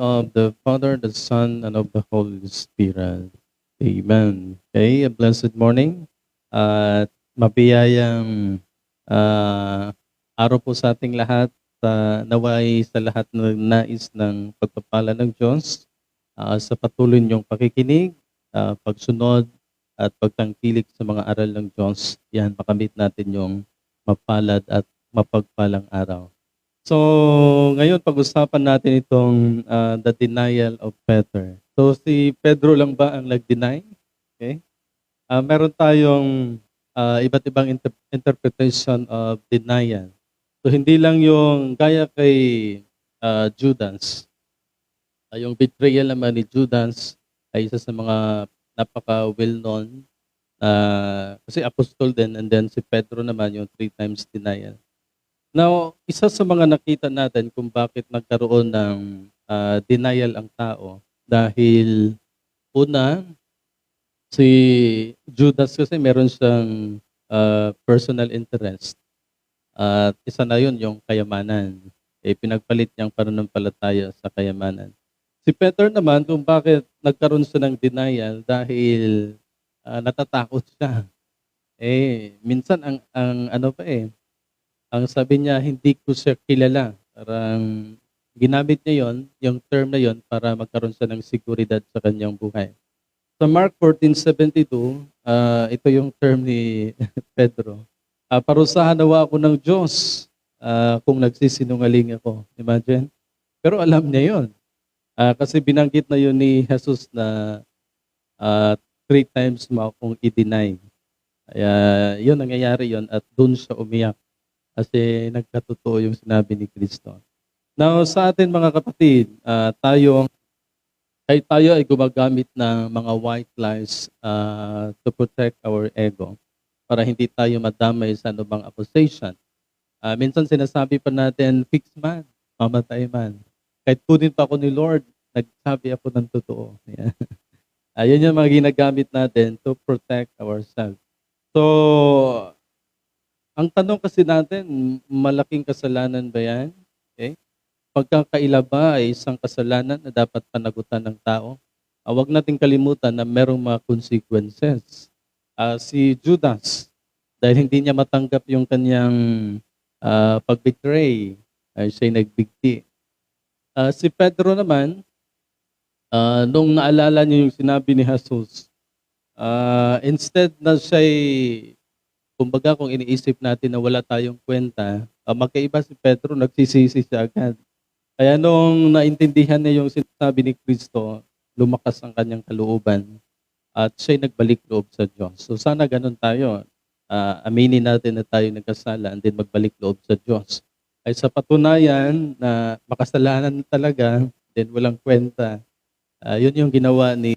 of the Father, the Son, and of the Holy Spirit. Amen. Okay, a blessed morning. At mabiyayang ah, araw po sa ating lahat. Uh, naway sa lahat ng nais ng pagpapala ng Diyos ah, sa patuloy niyong pakikinig, ah, pagsunod, at pagtangkilik sa mga aral ng Diyos. Yan, makamit natin yung mapalad at mapagpalang araw. So, ngayon pag-usapan natin itong ah, the denial of Peter. So, si Pedro lang ba ang nag-deny? Okay? Ah, meron tayong ah, iba't ibang inter- interpretation of denial. So, hindi lang yung gaya kay ah, Judas. Ah, yung betrayal naman ni Judas ay isa sa mga napaka well-known na kasi apostol din and then si Pedro naman yung three times denial. Now, isa sa mga nakita natin kung bakit nagkaroon ng ah, denial ang tao dahil una, si Judas kasi meron siyang ah, personal interest. At isa na yun yung kayamanan. Eh, pinagpalit niyang pananampalataya sa kayamanan. Si Peter naman kung bakit nagkaroon siya ng denial dahil ah, natatakot siya. Eh, minsan ang, ang ano pa eh, ang sabi niya, hindi ko siya kilala. Parang ginamit niya yon, yung term na yon para magkaroon siya ng seguridad sa kanyang buhay. Sa Mark 14.72, ah, ito yung term ni Pedro. Uh, parusahan nawa ako ng Diyos ah, kung nagsisinungaling ako. Imagine? Pero alam niya yon. Ah, kasi binanggit na yun ni Jesus na ah, three times mo akong i-deny. Kaya yun, nangyayari yon at doon siya umiyak kasi nagkatotoo yung sinabi ni Kristo. Now, sa atin mga kapatid, ah, tayo, kahit tayo ay gumagamit ng mga white lies ah, to protect our ego para hindi tayo madamay sa anumang accusation. Ah, minsan sinasabi pa natin, fix man, mamatay man. Kahit kunin pa ako ni Lord, nagsabi ako ng totoo. Ayan. Ayun yung mga ginagamit natin to protect ourselves. So, ang tanong kasi natin, malaking kasalanan ba yan? Okay? Pagkakaila ba ay isang kasalanan na dapat panagutan ng tao? Uh, huwag nating kalimutan na merong mga consequences. Ah, si Judas, dahil hindi niya matanggap yung kanyang ah, pag-betray, ay siya'y nagbigti. Ah, si Pedro naman, ah, nung naalala niyo yung sinabi ni Jesus, ah, instead na siya'y kumbaga kung iniisip natin na wala tayong kwenta, uh, magkaiba si Pedro, nagsisisi siya agad. Kaya nung naintindihan niya yung sinasabi ni Kristo, lumakas ang kanyang kalooban at siya'y nagbalik loob sa Diyos. So sana ganun tayo. Uh, aminin natin na tayo nagkasala and then magbalik loob sa Diyos. Ay sa patunayan na makasalanan talaga, then walang kwenta. Uh, yun yung ginawa ni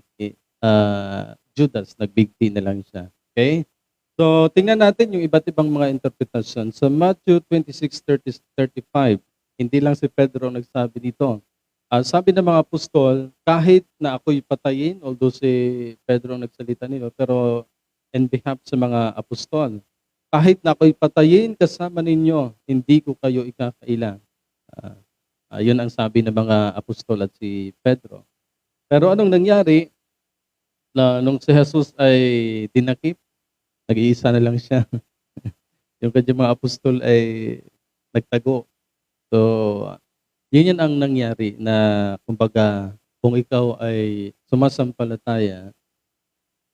uh, Judas, nagbigti na lang siya. Okay? So, tingnan natin yung iba't ibang mga interpretation. Sa Matthew 26:35, hindi lang si Pedro nagsabi dito. Uh, sabi ng mga apostol, kahit na ako'y patayin, although si Pedro ang nagsalita nito, pero in behalf sa mga apostol, kahit na ako'y patayin kasama ninyo, hindi ko kayo ikakaila. Uh, uh, yun ang sabi ng mga apostol at si Pedro. Pero anong nangyari? Na nung si Jesus ay dinakip, nag-iisa na lang siya. yung kanyang mga apostol ay nagtago. So, yun yan ang nangyari na kumbaga kung ikaw ay sumasampalataya,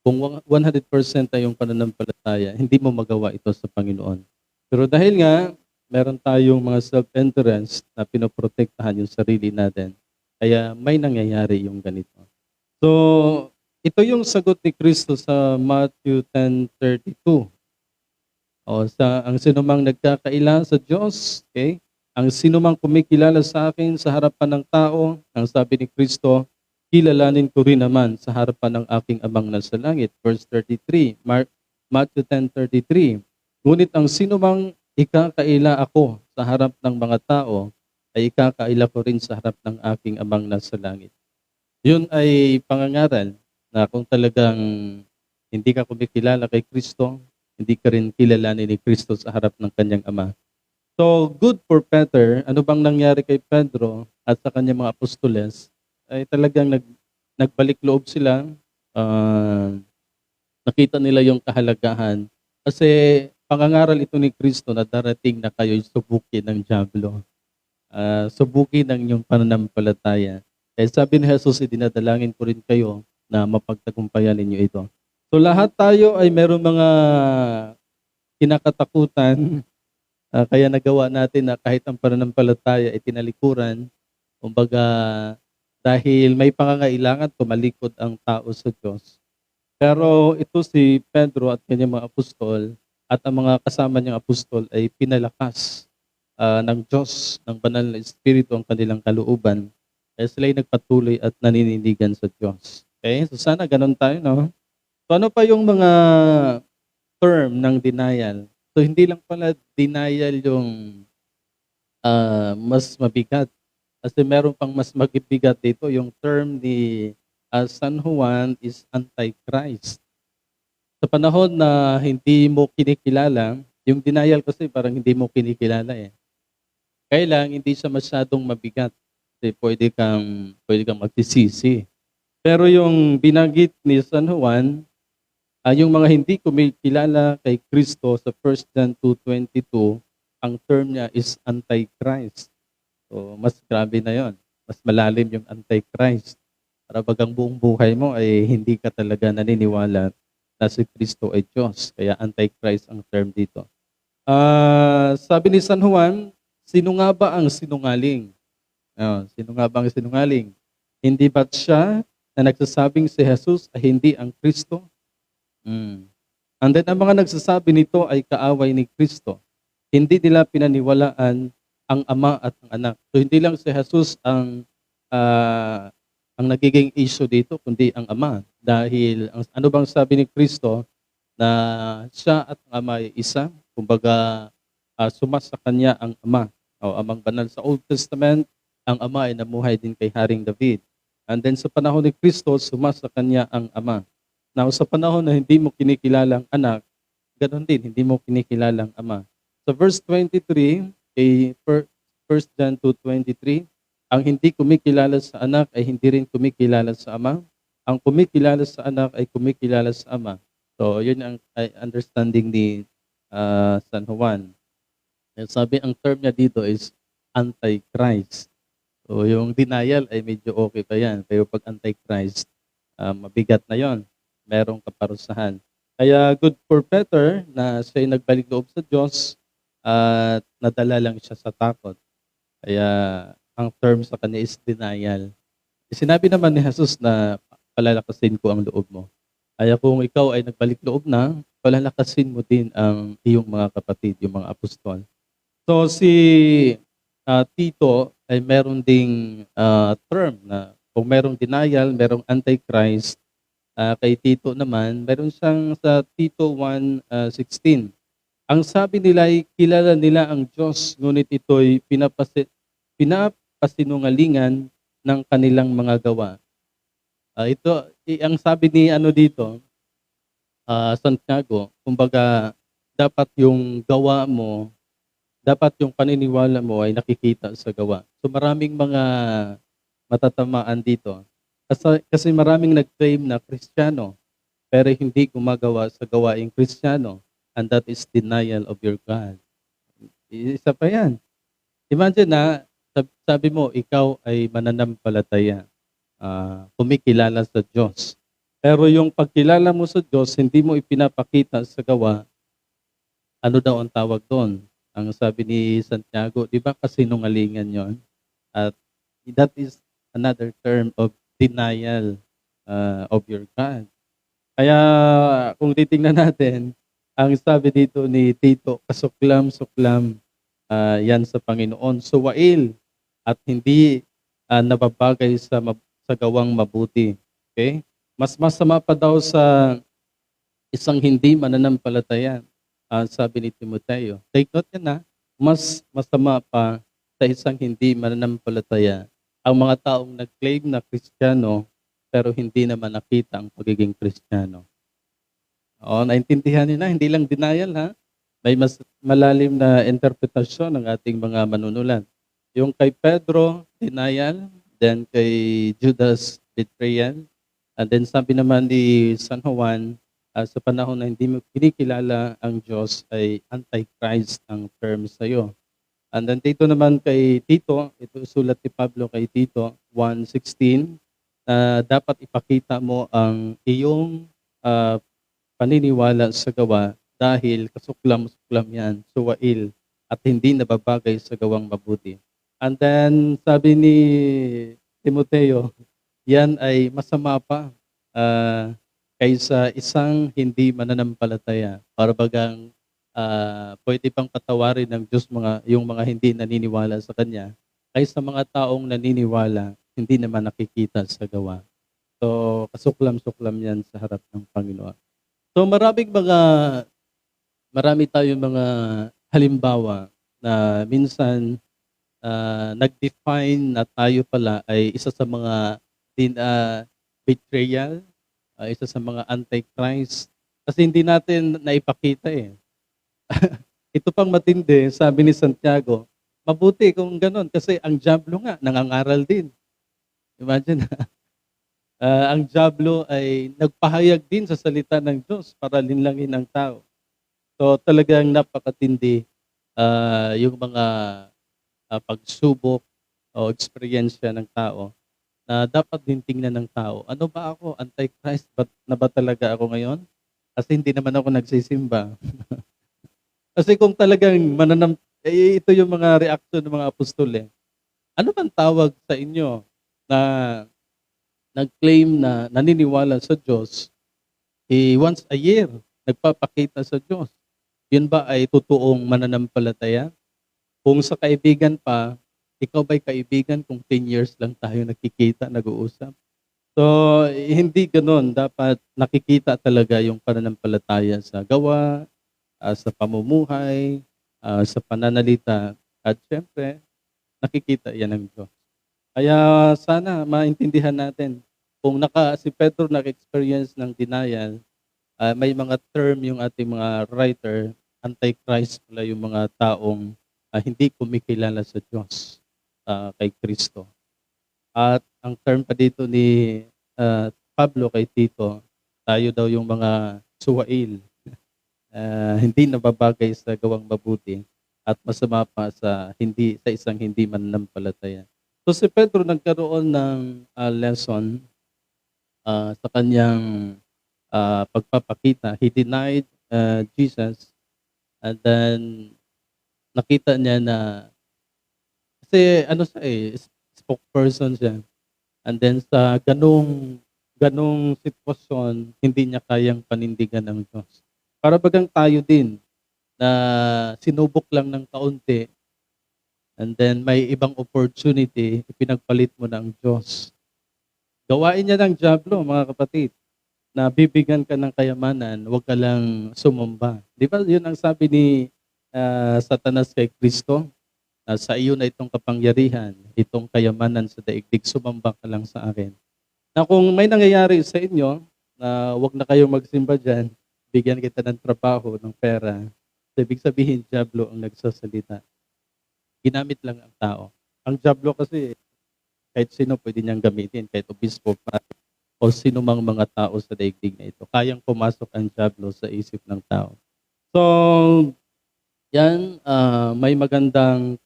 kung 100% ay yung pananampalataya, hindi mo magawa ito sa Panginoon. Pero dahil nga, meron tayong mga self-interest na pinoprotektahan yung sarili natin, kaya may nangyayari yung ganito. So, ito yung sagot ni Kristo sa Matthew 10.32. O, sa, ang sinumang nagkakaila sa Diyos, okay? Ang sinumang kumikilala sa akin sa harapan ng tao, ang sabi ni Kristo, kilalanin ko rin naman sa harapan ng aking amang nasa langit. Verse 33, Mark, Matthew 10.33. Ngunit ang sinumang ikakaila ako sa harap ng mga tao, ay ikakaila ko rin sa harap ng aking amang nasa langit. Yun ay pangangaral na kung talagang hindi ka kumikilala kay Kristo, hindi ka rin kilalanin ni Kristo sa harap ng kanyang ama. So, good for Peter. Ano bang nangyari kay Pedro at sa kanyang mga apostoles? ay talagang nag, nagbalik loob sila. Ah, nakita nila yung kahalagahan. Kasi pangangaral ito ni Kristo na darating na kayo'y subukin ng Diablo. Ah, subukin ng inyong pananampalataya. Eh sabi ni Jesus, idinadalangin ko rin kayo na mapagtagumpayan ninyo ito. So lahat tayo ay meron mga kinakatakutan. Ah, kaya nagawa natin na kahit ang pananampalataya ay tinalikuran. Kumbaga, dahil may pangangailangan, tumalikod ang tao sa Diyos. Pero ito si Pedro at kanyang mga apostol at ang mga kasama niyang apostol ay pinalakas ah, ng Diyos, ng banal na Espiritu ang kanilang kalooban. Kaya sila ay nagpatuloy at nanininigan sa Diyos. Okay? So sana ganun tayo, no? So ano pa yung mga term ng denial? So hindi lang pala denial yung ah, mas mabigat. Kasi meron pang mas mabibigat dito. Yung term ni ah, San Juan is Antichrist. Sa panahon na hindi mo kinikilala, yung denial kasi parang hindi mo kinikilala eh. Kaya lang, hindi siya masyadong mabigat. Kasi pwede kang, pwede kang magsisisi. Pero yung binanggit ni San Juan, Ah, yung mga hindi kumikilala kay Kristo sa 1 John 2.22, ang term niya is Antichrist. So, mas grabe na yon. Mas malalim yung Antichrist. Para bagang buong buhay mo ay hindi ka talaga naniniwala na si Kristo ay Diyos. Kaya Antichrist ang term dito. Ah, sabi ni San Juan, sino nga ba ang sinungaling? Ah, sino nga ba ang sinungaling? Hindi ba't siya na nagsasabing si Jesus ay hindi ang Kristo? Mm. And then ang mga nagsasabi nito ay kaaway ni Kristo. Hindi nila pinaniwalaan ang ama at ang anak. So hindi lang si Jesus ang ah, ang nagiging issue dito, kundi ang ama. Dahil ang, ano bang sabi ni Kristo na siya at ang ama ay isa, kumbaga uh, sumas sa kanya ang ama. O amang banal sa Old Testament, ang ama ay namuhay din kay Haring David. And then sa panahon ni Kristo, sumas sa kanya ang ama. Now, sa panahon na hindi mo kinikilalang anak, ganoon din, hindi mo kinikilalang ama. Sa verse 23, kay 1 John 2.23, ang hindi kumikilala sa anak ay hindi rin kumikilala sa ama. Ang kumikilala sa anak ay kumikilala sa ama. So, yun ang understanding ni ah, San Juan. Sabi, ang term niya dito is antichrist. So, yung denial ay medyo okay pa yan. Pero pag antichrist, ah, mabigat na yon merong kaparusahan. Kaya good for better na siya nagbalik loob sa Diyos at nadala lang siya sa takot. Kaya ang term sa kanya is denial. Sinabi naman ni Jesus na palalakasin ko ang loob mo. Kaya kung ikaw ay nagbalik loob na, palalakasin mo din ang iyong mga kapatid, yung mga apostol. So si ah, Tito ay meron ding ah, term na kung merong denial, merong antichrist, Ah, kay Tito naman, meron siyang sa Tito 1:16. Ang sabi nila ay kilala nila ang Diyos, ngunit ito'y pinapasi, pinapasinungalingan ng kanilang mga gawa. Ah, ito, i- ang sabi ni ano dito, ah, Santiago, kumbaga, dapat yung gawa mo, dapat yung paniniwala mo ay nakikita sa gawa. So maraming mga matatamaan dito. Kasi, kasi maraming nag-claim na Kristiyano, pero hindi gumagawa sa gawaing Kristiyano, and that is denial of your God. Isa pa yan. Imagine na, sab- sabi mo, ikaw ay mananampalataya, ah, kumikilala sa Diyos. Pero yung pagkilala mo sa Diyos, hindi mo ipinapakita sa gawa, ano daw ang tawag doon? Ang sabi ni Santiago, di ba kasinungalingan yon? At that is another term of denial uh, of your God. Kaya kung titingnan natin, ang sabi dito ni Tito, kasuklam-suklam ah, yan sa Panginoon. Suwail at hindi ah, nababagay sa, mab- sa gawang mabuti. Okay? Mas masama pa daw sa isang hindi mananampalataya. Ah, sabi ni Timoteo. Take note yan na. Mas masama pa sa isang hindi mananampalataya ang mga taong nag-claim na Kristiyano pero hindi naman nakita ang pagiging Kristiyano. O, naintindihan niyo na, hindi lang denial ha. May mas malalim na interpretasyon ng ating mga manunulat. Yung kay Pedro, denial, then kay Judas betrayal, and then sabi naman ni San Juan, ah, sa panahon na hindi mo kinikilala ang Diyos ay Antichrist ang term sa iyo. And then dito naman kay Tito, ito sulat ni Pablo kay Tito 1.16, na dapat ipakita mo ang iyong ah, paniniwala sa gawa dahil kasuklam-suklam yan, suwail, at hindi nababagay sa gawang mabuti. And then sabi ni Timoteo, yan ay masama pa ah, kaysa isang hindi mananampalataya. Para bagang ah, pwede pang patawarin ng Diyos mga, yung mga hindi naniniwala sa Kanya kaysa mga taong naniniwala, hindi naman nakikita sa gawa. So, kasuklam-suklam yan sa harap ng Panginoon. So, maraming mga, marami tayong mga halimbawa na minsan ah, nag-define na tayo pala ay isa sa mga din, ah, betrayal, ah, isa sa mga antichrist. Kasi hindi natin naipakita eh. Ito pang matindi, sabi ni Santiago, mabuti kung ganun kasi ang Diablo nga nangangaral din. Imagine, ah, ang Diablo ay nagpahayag din sa salita ng Diyos para linlangin ang tao. So talagang napakatindi ah, yung mga ah, pagsubok o eksperyensya ng tao na dapat din tingnan ng tao. Ano ba ako? Antichrist ba, na ba talaga ako ngayon? Kasi hindi naman ako nagsisimba. Kasi kung talagang mananam, eh, ito yung mga reaction ng mga apostol eh. Ano bang tawag sa inyo na nag-claim na naniniwala sa Diyos, eh, once a year, nagpapakita sa Diyos. Yun ba ay totoong mananampalataya? Kung sa kaibigan pa, ikaw ba'y kaibigan kung 10 years lang tayo nakikita, nag-uusap? So, hindi ganun. Dapat nakikita talaga yung pananampalataya sa gawa, ah, sa pamumuhay, ah, sa pananalita. At syempre, nakikita yan ng Diyos. Kaya sana maintindihan natin kung naka si Pedro naka-experience ng denial, ah, may mga term yung ating mga writer, antichrist pala yung mga taong ah, hindi kumikilala sa Diyos ah, kay Kristo. At ang term pa dito ni ah, Pablo kay Tito, tayo daw yung mga suwail, ah, hindi nababagay sa gawang mabuti at masama pa sa hindi sa isang hindi mananampalataya. So si Pedro nagkaroon ng ah, lesson ah, sa kanyang ah, pagpapakita. He denied ah, Jesus and then nakita niya na kasi ano siya eh, spokesperson siya. And then sa ganong ganong sitwasyon, hindi niya kayang panindigan ng Diyos. Para bagang tayo din na sinubok lang ng kaunti and then may ibang opportunity, ipinagpalit mo ng Diyos. Gawain niya ng Diablo, mga kapatid, na bibigyan ka ng kayamanan, huwag ka lang sumumba. Di ba yun ang sabi ni ah, Satanas kay Kristo? Na sa iyo na itong kapangyarihan, itong kayamanan sa daigdig, sumamba ka lang sa akin. Na kung may nangyayari sa inyo, na wag na kayong magsimba dyan, bigyan kita ng trabaho, ng pera, so, ibig sabihin, Diablo ang nagsasalita. Ginamit lang ang tao. Ang Diablo kasi, kahit sino pwede niyang gamitin, kahit obispo, pa, o sino mang mga tao sa daigdig na ito. Kayang pumasok ang Diablo sa isip ng tao. So, yan, ah, may magandang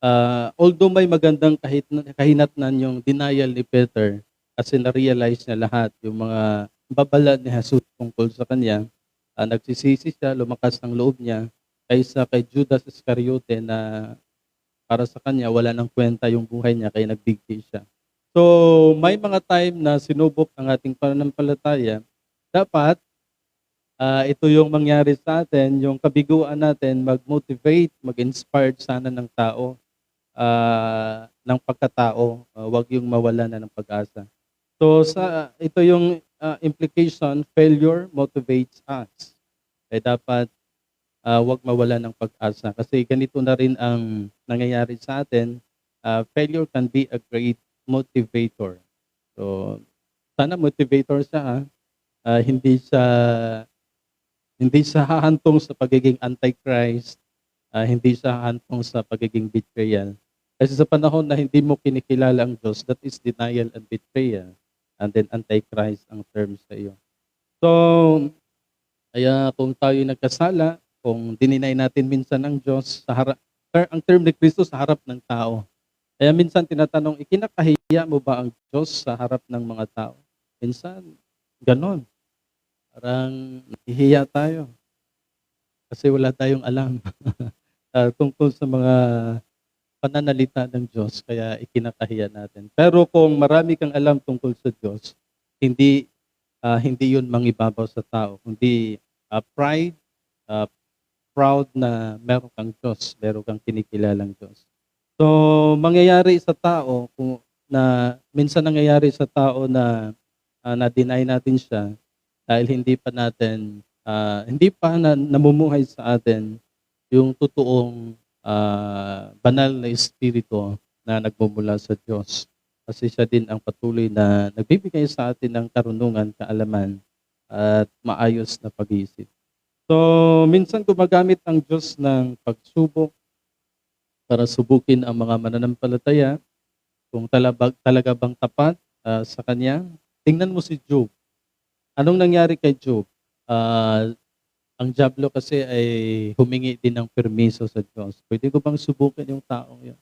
Ah, although may magandang kahit kahinatnan yung denial ni Peter kasi na-realize niya lahat yung mga babala ni Jesus tungkol sa kanya, ah, nagsisisi siya, lumakas ang loob niya kaysa kay Judas Iscariote na para sa kanya wala nang kwenta yung buhay niya kaya nagbigti siya. So, may mga time na sinubok ang ating pananampalataya, dapat ah, ito yung mangyari sa atin, yung kabiguan natin mag-motivate, mag-inspire sana ng tao ah, ng pagkatao, uh, wag yung mawala na ng pag-asa. So sa ito yung ah, implication, failure motivates us. Eh dapat ah, wag mawala ng pag-asa kasi ganito na rin ang nangyayari sa atin. Ah, failure can be a great motivator. So sana motivator siya ha. Ah, hindi siya hindi siya hahantong sa pagiging antichrist, ah, hindi siya hahantong sa pagiging betrayal. Kasi sa panahon na hindi mo kinikilala ang Diyos, that is denial and betrayal. And then antichrist ang term sa iyo. So, kaya kung tayo nagkasala, kung dininay natin minsan ang Diyos sa harap, ang term ni Kristo sa harap ng tao. Kaya minsan tinatanong, ikinakahiya mo ba ang Diyos sa harap ng mga tao? Minsan, ganon. Parang nahihiya tayo. Kasi wala tayong alam ah, tungkol sa mga pananalita ng Diyos, kaya ikinakahiya natin. Pero kung marami kang alam tungkol sa Diyos, hindi ah, hindi yun mangibabaw sa tao, kundi ah, pride, ah, proud na meron kang Diyos, meron kang kinikilalang Diyos. So, mangyayari sa tao kung na minsan nangyayari sa tao na ah, na-deny natin siya dahil hindi pa natin ah, hindi pa na, namumuhay sa atin yung totoong ah, banal na espiritu na nagmumula sa Diyos. Kasi siya din ang patuloy na nagbibigay sa atin ng karunungan, kaalaman, at maayos na pag-iisip. So, minsan gumagamit ang Diyos ng pagsubok para subukin ang mga mananampalataya kung talabag, talaga bang tapat ah, sa Kanya. Tingnan mo si Job. Anong nangyari kay Job? Ah, ang Diablo kasi ay humingi din ng permiso sa Diyos. Pwede ko bang subukin yung taong yun?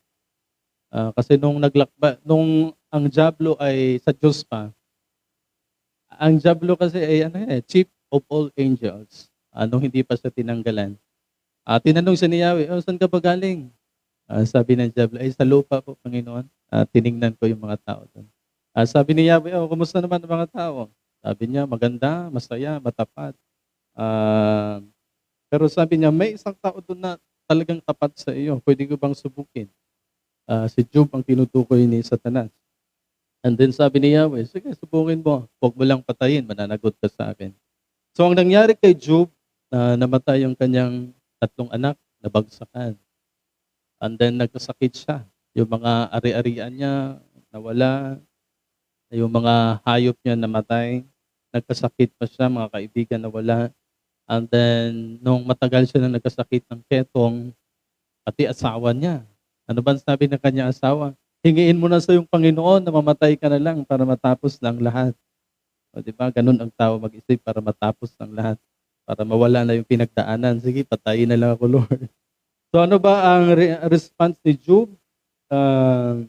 Ah, kasi nung naglakba, nung ang Diablo ay sa Diyos pa, ang Diablo kasi ay ano eh, chief of all angels. Ano hindi pa siya tinanggalan. Ah, tinanong siya ni Yahweh, oh, saan ka ba galing? Ah, sabi ng Diablo, ay sa lupa po, Panginoon. Ah, tiningnan ko yung mga tao doon. Ah, sabi ni Yahweh, oh, kumusta naman ang mga tao? Sabi niya, maganda, masaya, matapat. Ah, pero sabi niya, may isang tao doon na talagang tapat sa iyo. Pwede ko bang subukin? Ah, si Job ang tinutukoy ni Satanas. And then sabi ni Yahweh, sige, subukin mo. Huwag mo lang patayin, mananagot ka sa akin. So ang nangyari kay Job, na namatay yung kanyang tatlong anak, nabagsakan. And then nagkasakit siya. Yung mga ari-arian niya, nawala. Yung mga hayop niya namatay. Nagkasakit pa siya, mga kaibigan nawala. And then, nung matagal siya na nagkasakit ng ketong, pati asawa niya. Ano ba sabi ng kanya asawa? Hingiin mo na sa yung Panginoon na mamatay ka na lang para matapos ng lahat. O, di ba? Ganun ang tao mag-isip para matapos ng lahat. Para mawala na yung pinagdaanan. Sige, patayin na lang ako, Lord. So ano ba ang re- response ni Job? Ah,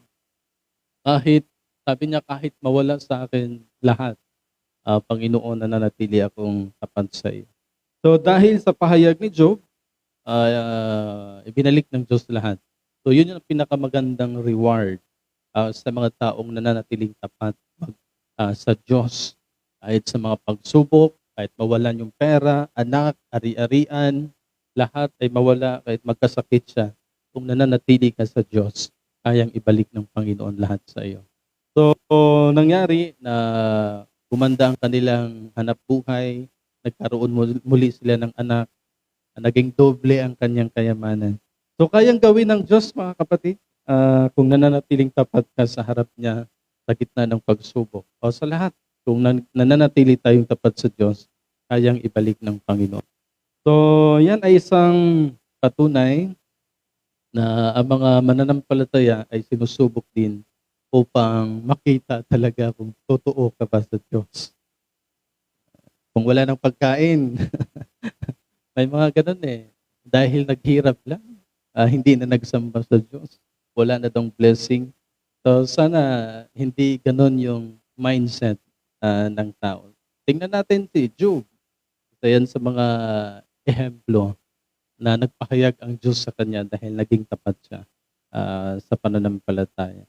kahit, sabi niya, kahit mawala sa akin lahat, ah, Panginoon, nananatili akong tapat. So dahil sa pahayag ni Job, ah, ibinalik ng Diyos lahat. So yun yung pinakamagandang reward ah, sa mga taong nananatiling tapat mag- ah, sa Diyos. Kahit sa mga pagsubok, kahit mawalan yung pera, anak, ari-arian, lahat ay mawala kahit magkasakit siya. Kung nananatili ka sa Diyos, kayang ibalik ng Panginoon lahat sa iyo. So, nangyari na gumanda ang kanilang hanap buhay, nagkaroon mul- muli sila ng anak, naging doble ang kanyang kayamanan. So, kayang gawin ng Diyos, mga kapatid, ah, kung nananatiling tapat ka sa harap niya sa gitna ng pagsubok o sa lahat. Kung nan- nananatili tayong tapat sa Diyos, kayang ibalik ng Panginoon. So, yan ay isang patunay na ang mga mananampalataya ay sinusubok din upang makita talaga kung totoo ka ba sa Diyos. Kung wala ng pagkain, may mga ganun eh. Dahil naghirap lang, ah, hindi na nagsamba sa Diyos. Wala na dong blessing. So sana hindi ganun yung mindset ah, ng tao. Tingnan natin si Job. Isa yan sa mga ehemplo na nagpahayag ang Diyos sa kanya dahil naging tapat siya ah, sa pananampalataya.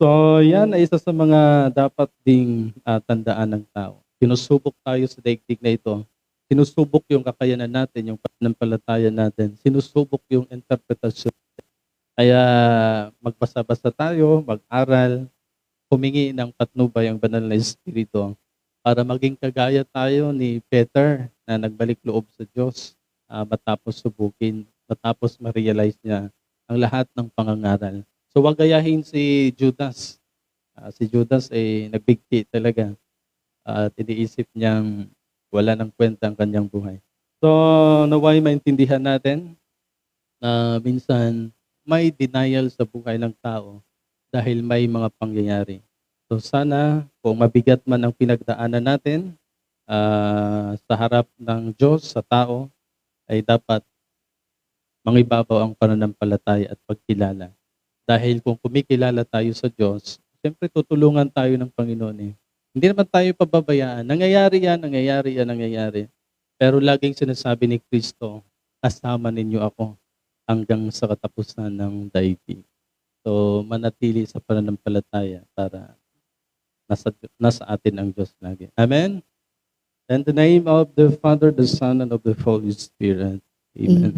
So, yan ay isa sa mga dapat ding ah, tandaan ng tao. Sinusubok tayo sa daigdig na ito. Sinusubok yung kakayanan natin, yung pananampalataya natin. Sinusubok yung interpretasyon. Kaya magbasa-basa tayo, mag-aral, humingi ng patnubay ang banal na Espiritu para maging kagaya tayo ni Peter na nagbalik loob sa Diyos ah, matapos subukin, matapos ma-realize niya ang lahat ng pangangaral. So wag gayahin si Judas. Ah, si Judas ay nagbigti talaga at iniisip niyang wala ng kwenta ang kanyang buhay. So naway maintindihan natin na minsan may denial sa buhay ng tao dahil may mga pangyayari. So sana kung mabigat man ang pinagdaanan natin ah, sa harap ng Diyos, sa tao, ay dapat mangibabaw ang pananampalataya at pagkilala. Dahil kung kumikilala tayo sa Diyos, siyempre tutulungan tayo ng Panginoon eh. Hindi naman tayo pababayaan. Nangyayari yan, nangyayari yan, nangyayari. Pero laging sinasabi ni Kristo, kasama ninyo ako hanggang sa katapusan ng daigdig. So, manatili sa pananampalataya para nasa, nasa atin ang Diyos lagi. Amen? In the name of the Father, the Son, and of the Holy Spirit. Amen.